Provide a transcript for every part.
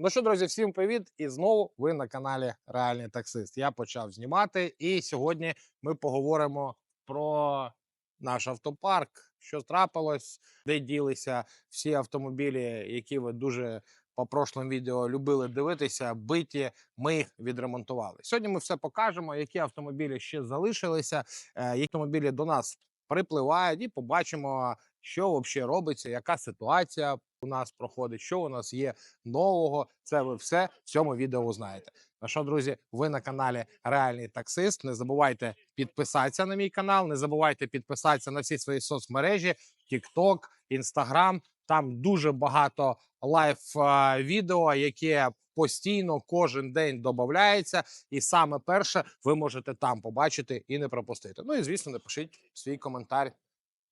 Ну що, друзі, всім привіт! І знову ви на каналі Реальний Таксист. Я почав знімати, і сьогодні ми поговоримо про наш автопарк, що трапилось, де ділися всі автомобілі, які ви дуже по прошлому відео любили дивитися, биті. Ми їх відремонтували. Сьогодні ми все покажемо, які автомобілі ще залишилися, е, які автомобілі до нас припливають, і побачимо, що взагалі робиться, яка ситуація у нас проходить, що у нас є нового. Це ви все в цьому відео узнаєте. Ну що, друзі, ви на каналі Реальний Таксист. Не забувайте підписатися на мій канал, не забувайте підписатися на всі свої соцмережі: TikTok, Instagram. Там дуже багато лайв відео, яке постійно кожен день додається. І саме перше ви можете там побачити і не пропустити. Ну і звісно, напишіть свій коментар.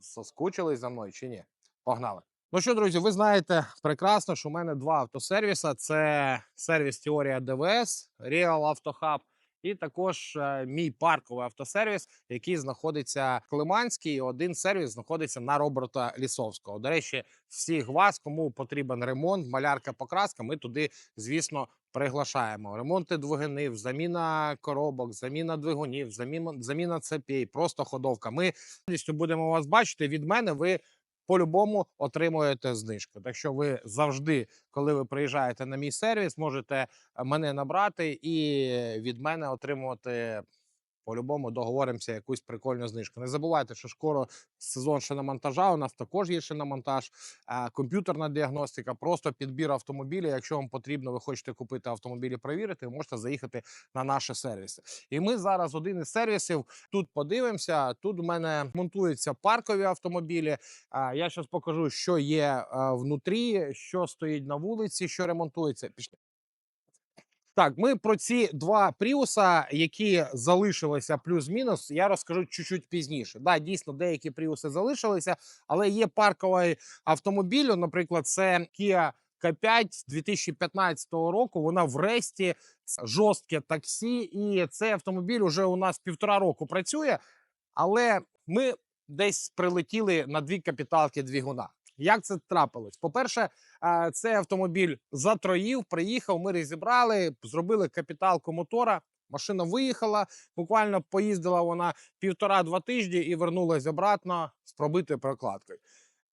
Соскучились за мною чи ні? Погнали! Ну що, друзі, ви знаєте прекрасно, що у мене два автосервіса: це сервіс Теорія ДВС, Real Auto Hub, і також е, мій парковий автосервіс, який знаходиться в Климанській. Один сервіс знаходиться на Роберта Лісовського. До речі, всіх вас, кому потрібен ремонт, малярка, покраска, ми туди, звісно, приглашаємо. Ремонти двигунів, заміна коробок, заміна двигунів, заміна, заміна цепей, просто ходовка. Ми будемо вас бачити. Від мене ви по-любому отримуєте знижку. Так що ви завжди, коли ви приїжджаєте на мій сервіс, можете е, мене набрати і від мене отримувати. По-любому договоримося якусь прикольну знижку. Не забувайте, що скоро сезон шиномонтажа. У нас також є шиномонтаж, комп'ютерна діагностика, просто підбір автомобіля. Якщо вам потрібно, ви хочете купити автомобіль і перевірити, можете заїхати на наші сервіси. І ми зараз один із сервісів тут подивимося. Тут у мене монтуються паркові автомобілі. Я зараз покажу, що є внутрі, що стоїть на вулиці, що ремонтується. Пішли. Так, ми про ці два пріуса, які залишилися плюс-мінус, я розкажу чуть-чуть пізніше. Да, дійсно, деякі пріуси залишилися, але є парковий автомобіль. Наприклад, це Kia K5 2015 року. Вона в ресті це жорстке таксі, і цей автомобіль уже у нас півтора року працює. Але ми десь прилетіли на дві капіталки двигуна. Як це трапилось? По-перше, цей автомобіль затроїв, приїхав, ми розібрали, зробили капіталку мотора. Машина виїхала, буквально поїздила вона півтора-два тижні і вернулася обратно з пробитою прокладкою.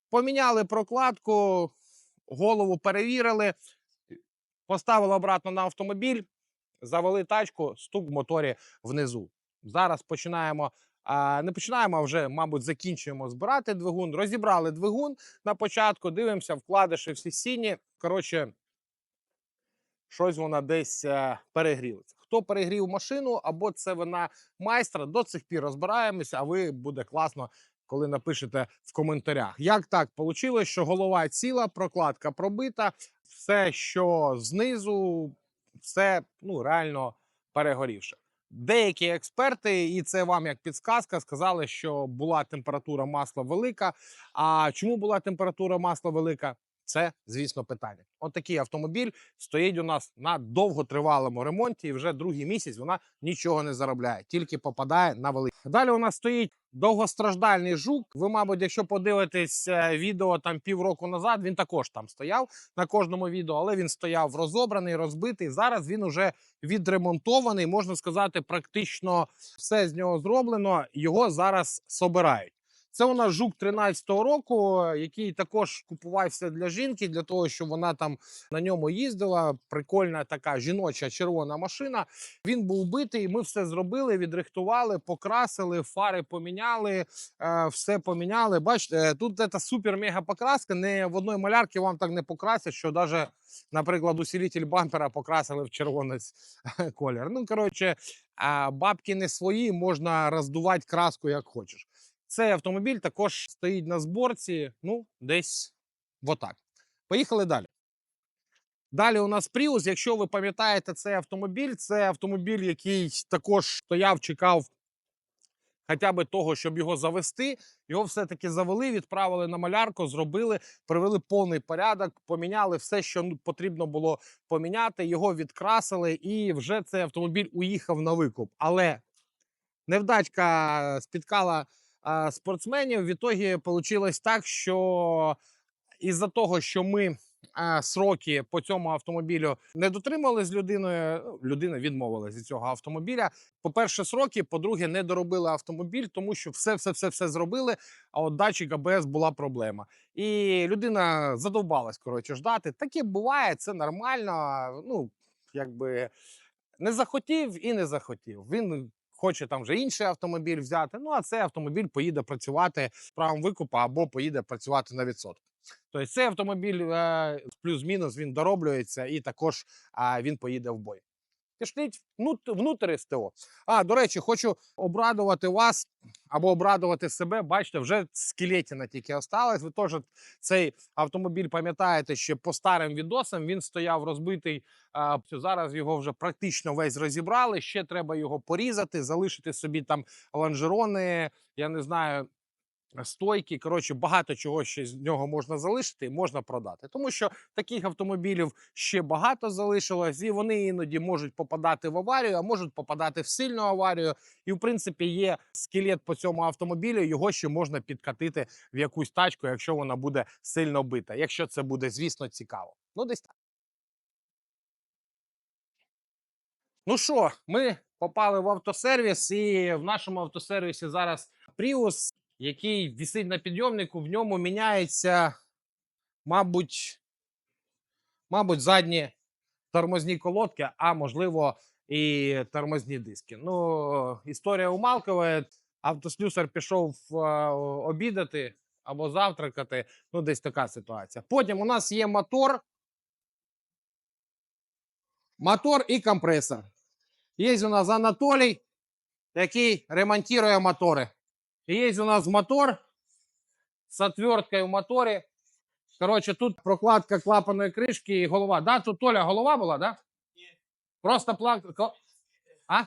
Поміняли прокладку, голову перевірили, поставили обратно на автомобіль, завели тачку, стук в моторі внизу. Зараз починаємо. Не починаємо а вже, мабуть, закінчуємо збирати двигун. Розібрали двигун на початку, дивимося, вкладиші всі сіні. Коротше, щось вона десь е, перегрілася. Хто перегрів машину, або це вона майстра, до цих пір розбираємося, а ви буде класно, коли напишете в коментарях. Як так вийшло, що голова ціла, прокладка пробита, все, що знизу, все ну, реально перегорівше. Деякі експерти, і це вам як підсказка, сказали, що була температура масла велика. А чому була температура масла велика? Це, звісно, питання. От такий автомобіль стоїть у нас на довготривалому ремонті, і вже другий місяць вона нічого не заробляє, тільки попадає на великий. Далі у нас стоїть довгостраждальний жук. Ви, мабуть, якщо подивитесь е, відео там півроку назад, він також там стояв на кожному відео, але він стояв розобраний, розбитий. Зараз він уже відремонтований. Можна сказати, практично все з нього зроблено. Його зараз собирають. Це у нас жук 13-го року, який також купувався для жінки, для того, щоб вона там на ньому їздила. Прикольна така жіноча червона машина. Він був битий. Ми все зробили, відрихтували, покрасили, фари поміняли, е, все поміняли. Бачите, е, тут це супер-мега покраска. Не в одної малярки вам так не покрасять, що навіть, наприклад, усилитель бампера покрасили в червоний колір. Ну коротше, бабки не свої, можна роздувати краску як хочеш. Цей автомобіль також стоїть на зборці, ну, десь отак. Поїхали далі. Далі у нас Prius. Якщо ви пам'ятаєте цей автомобіль, це автомобіль, який також стояв, чекав хоча б того, щоб його завести. Його все-таки завели, відправили на малярку, зробили, привели повний порядок, поміняли все, що потрібно було поміняти. Його відкрасили, і вже цей автомобіль уїхав на викуп. Але невдачка спіткала спортсменів. В ітогі вийшло так, що із-за того, що ми сроки по цьому автомобілю не дотримували з людиною. Людина відмовилася від цього автомобіля. По-перше, сроки, по-друге, не доробили автомобіль, тому що все, все, все, все зробили. А от датчик АБС була проблема. І людина задовбалась коротше ждати. Таке буває, це нормально. Ну якби не захотів і не захотів. Він хоче там вже інший автомобіль взяти. Ну а цей автомобіль поїде працювати правом викупу або поїде працювати на відсоток. Тобто цей автомобіль е, плюс-мінус він дороблюється і також він поїде в бой. Пішліть внут- внутрі СТО. А, до речі, хочу обрадувати вас або обрадувати себе. Бачите, вже скелетина тільки осталась. Ви теж цей автомобіль пам'ятаєте, що по старим відосам він стояв розбитий. А, зараз його вже практично весь розібрали. Ще треба його порізати, залишити собі там лонжерони, я не знаю. Стойки, коротше, багато чого ще з нього можна залишити і можна продати. Тому що таких автомобілів ще багато залишилось, і вони іноді можуть попадати в аварію, а можуть попадати в сильну аварію. І, в принципі, є скелет по цьому автомобілю. Його ще можна підкатити в якусь тачку, якщо вона буде сильно бита. Якщо це буде, звісно, цікаво. Ну, десь так. Ну що, ми попали в автосервіс, і в нашому автосервісі зараз Prius, який висить на підйомнику, в ньому міняється, мабуть, мабуть, задні тормозні колодки, а можливо, і тормозні диски. Ну, історія умалкова. Автослюсар пішов обідати або завтракати. Ну, десь така ситуація. Потім у нас є мотор. Мотор і компресор. Є у нас Анатолій, який ремонтує мотори. І є у нас мотор з отверткою в моторі. Коротше, тут прокладка клапаної кришки і голова. Да, тут Толя голова була, да? Ні. Просто плак. А?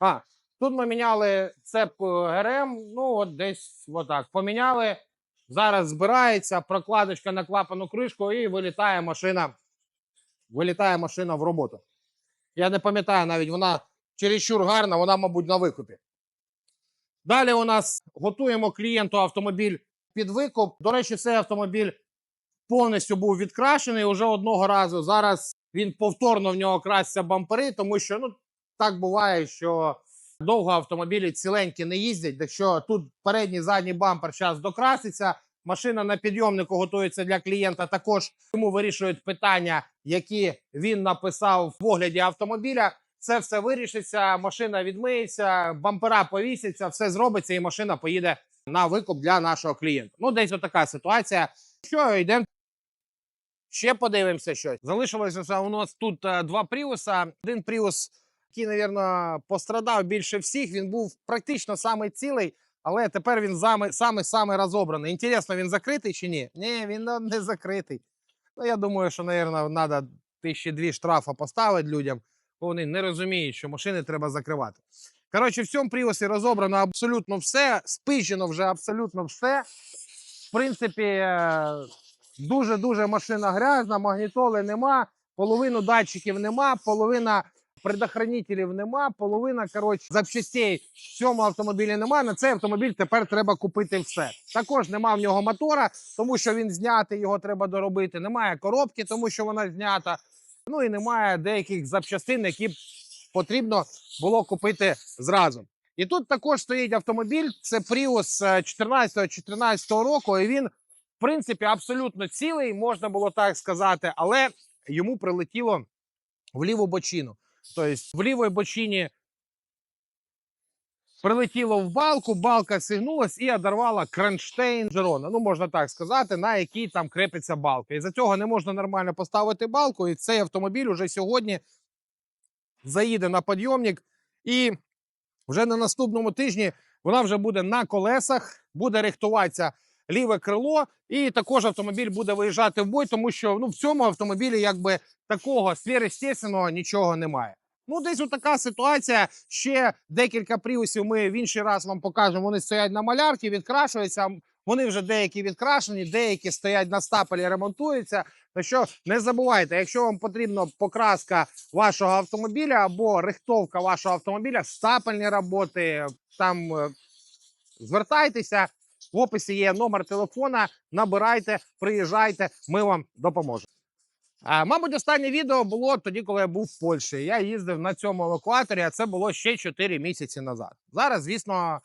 А, тут ми міняли цеп ГРМ, ну от десь отак. Поміняли. Зараз збирається прокладочка на клапану кришку і вилітає машина. Вилітає машина в роботу. Я не пам'ятаю навіть, вона чересчур гарна, вона, мабуть, на викупі. Далі у нас готуємо клієнту автомобіль під викуп. До речі, цей автомобіль повністю був відкрашений уже одного разу. Зараз він повторно в нього красться бампери, тому що ну, так буває, що довго автомобілі ціленькі не їздять. Якщо тут передній задній бампер зараз докраситься, машина на підйомнику готується для клієнта. Також йому вирішують питання, які він написав в огляді автомобіля. Це все вирішиться, машина відмиється, бампера повісяться, все зробиться, і машина поїде на викуп для нашого клієнта. Ну, десь отака ситуація. Що, йдемо ще подивимося щось. Залишилося у нас тут е, два пріуса. Один пріус, який, мабуть, пострадав більше всіх. Він був практично самий цілий, але тепер він саме саме, саме розобраний. Інтересно, він закритий чи ні? Ні, він не закритий. Ну, я думаю, що, мабуть, треба тисячі дві штрафа поставити людям, вони не розуміють, що машини треба закривати. Коротше, в цьому пріусі розобрано абсолютно все, спижено вже абсолютно все. В принципі, е, дуже-дуже машина грязна, магнітоли нема, половину датчиків нема, половина предохранителів нема, половина коротше, запчастей в цьому автомобілі нема. На цей автомобіль тепер треба купити все. Також нема в нього мотора, тому що він знятий, його треба доробити. Немає коробки, тому що вона знята. Ну і немає деяких запчастин, які потрібно було купити зразу. І тут також стоїть автомобіль. Це Prius 14-14 року. І він, в принципі, абсолютно цілий, можна було так сказати, але йому прилетіло в ліву бочину. Тобто в лівій бочині прилетіло в балку, балка сигнулась і одорвала кронштейн Жерона. Ну, можна так сказати, на якій там крепиться балка. І за цього не можна нормально поставити балку. І цей автомобіль уже сьогодні заїде на підйомник. І вже на наступному тижні вона вже буде на колесах, буде рихтуватися ліве крило, і також автомобіль буде виїжджати в бой, тому що ну, в цьому автомобілі якби такого сверхъестественного нічого немає. Ну, десь така ситуація. Ще декілька пріусів ми в інший раз вам покажемо. Вони стоять на малярці, відкрашуються. Вони вже деякі відкрашені, деякі стоять на стапелі, ремонтуються. Так що не забувайте, якщо вам потрібна покраска вашого автомобіля або рихтовка вашого автомобіля, стапельні роботи, там е, звертайтеся. В описі є номер телефона. Набирайте, приїжджайте, ми вам допоможемо. А, мабуть, останнє відео було тоді, коли я був в Польщі. Я їздив на цьому евакуаторі, а це було ще 4 місяці назад. Зараз, звісно,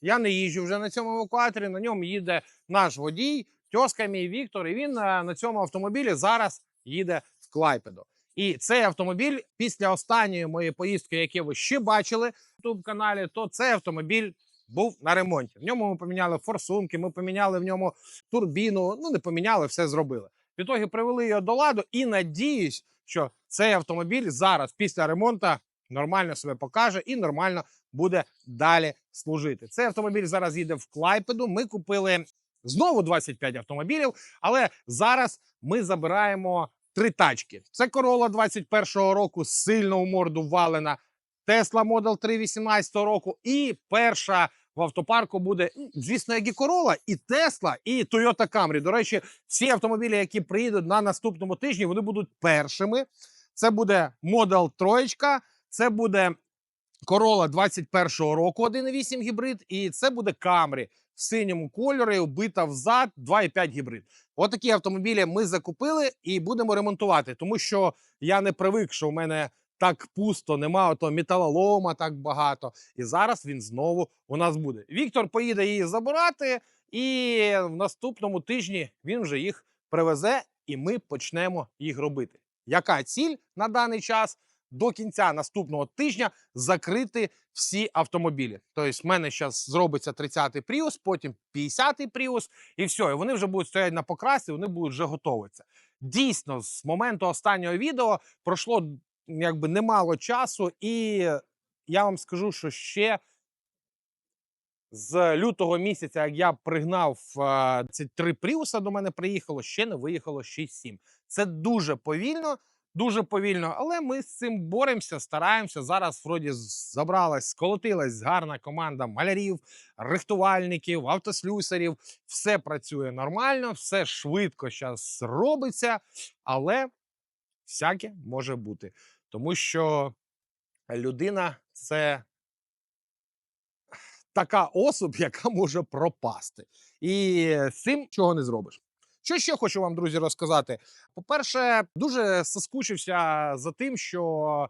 я не їжджу вже на цьому евакуаторі. На ньому їде наш водій, тьоска мій Віктор. І він е, на цьому автомобілі зараз їде в Клайпеду. І цей автомобіль після останньої моєї поїздки, яку ви ще бачили в youtube каналі, то цей автомобіль був на ремонті. В ньому ми поміняли форсунки, ми поміняли в ньому турбіну. Ну не поміняли, все зробили. В ітогі привели його до ладу і надіюсь, що цей автомобіль зараз після ремонту нормально себе покаже і нормально буде далі служити. Цей автомобіль зараз їде в Клайпеду. Ми купили знову 25 автомобілів, але зараз ми забираємо три тачки. Це Corolla 21-го року, сильно у морду валена. Tesla Model 3 18 року. І перша в автопарку буде, звісно, як і Corolla, і Tesla, і Toyota Camry. До речі, всі автомобілі, які приїдуть на наступному тижні, вони будуть першими. Це буде Model 3, це буде Corolla 21-го року 1.8 гібрид, і це буде Camry в синьому кольорі, вбита взад 2.5 гібрид. Отакі автомобілі ми закупили і будемо ремонтувати, тому що я не привик, що в мене так пусто, нема ото металолома так багато. І зараз він знову у нас буде. Віктор поїде її забирати, і в наступному тижні він вже їх привезе, і ми почнемо їх робити. Яка ціль на даний час? До кінця наступного тижня закрити всі автомобілі. Тобто, в мене зараз зробиться 30-й Prius, потім 50-й Prius, і все. І вони вже будуть стояти на покрасі, вони будуть вже готуватися. Дійсно, з моменту останнього відео пройшло якби немало часу, і я вам скажу, що ще з лютого місяця, як я пригнав ці три Пріуса до мене приїхало, ще не виїхало 6-7. Це дуже повільно, дуже повільно, але ми з цим боремося, стараємося. Зараз вроді забралась, сколотилась гарна команда малярів, рихтувальників, автослюсарів. Все працює нормально, все швидко зараз робиться, але всяке може бути. Тому що людина це така особь, яка може пропасти. І з цим чого не зробиш. Що ще хочу вам, друзі, розказати? По-перше, дуже соскучився за тим, що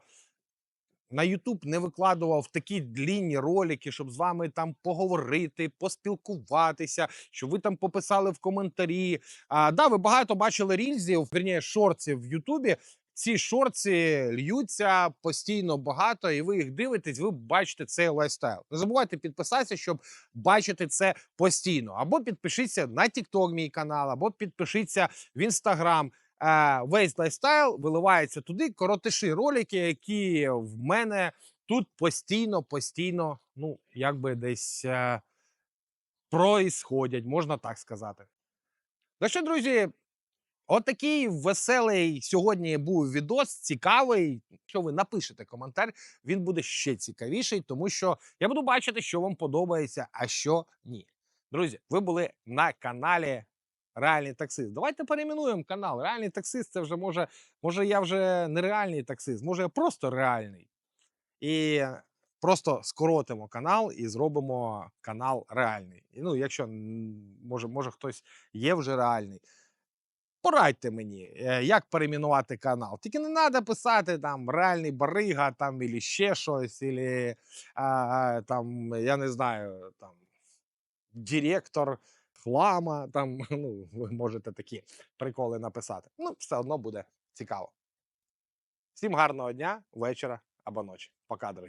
на YouTube не викладував такі длінні ролики, щоб з вами там поговорити, поспілкуватися, щоб ви там пописали в коментарі. А, да, ви багато бачили рільзів, вірніше, шортів в Ютубі. Ці шорти льються постійно багато, і ви їх дивитесь, ви бачите цей лайфстайл. Не забувайте підписатися, щоб бачити це постійно. Або підпишіться на TikTok мій канал, або підпишіться в Instagram. Е, Весь лайфстайл виливається туди. Коротиші ролики, які в мене тут постійно, постійно, ну якби десь е, происходять, можна так сказати. Ну що, друзі, Отакий веселий сьогодні був відос, цікавий. Якщо ви напишете коментар, він буде ще цікавіший, тому що я буду бачити, що вам подобається, а що ні. Друзі, ви були на каналі Реальний таксист. Давайте перейменуємо канал. Реальний таксист це вже може, може, я вже не реальний таксист, може я просто реальний. І просто скоротимо канал і зробимо канал реальний. І, ну, якщо може, може хтось є вже реальний. Порадьте мені, е, як перейменувати канал. Тільки не треба писати там реальний барига, там і ще щось, ілі, а, там, я не знаю, там директор хлама. Там, ну, ви можете такі приколи написати. Ну, все одно буде цікаво. Всім гарного дня, вечора або ночі. Пока, друзі.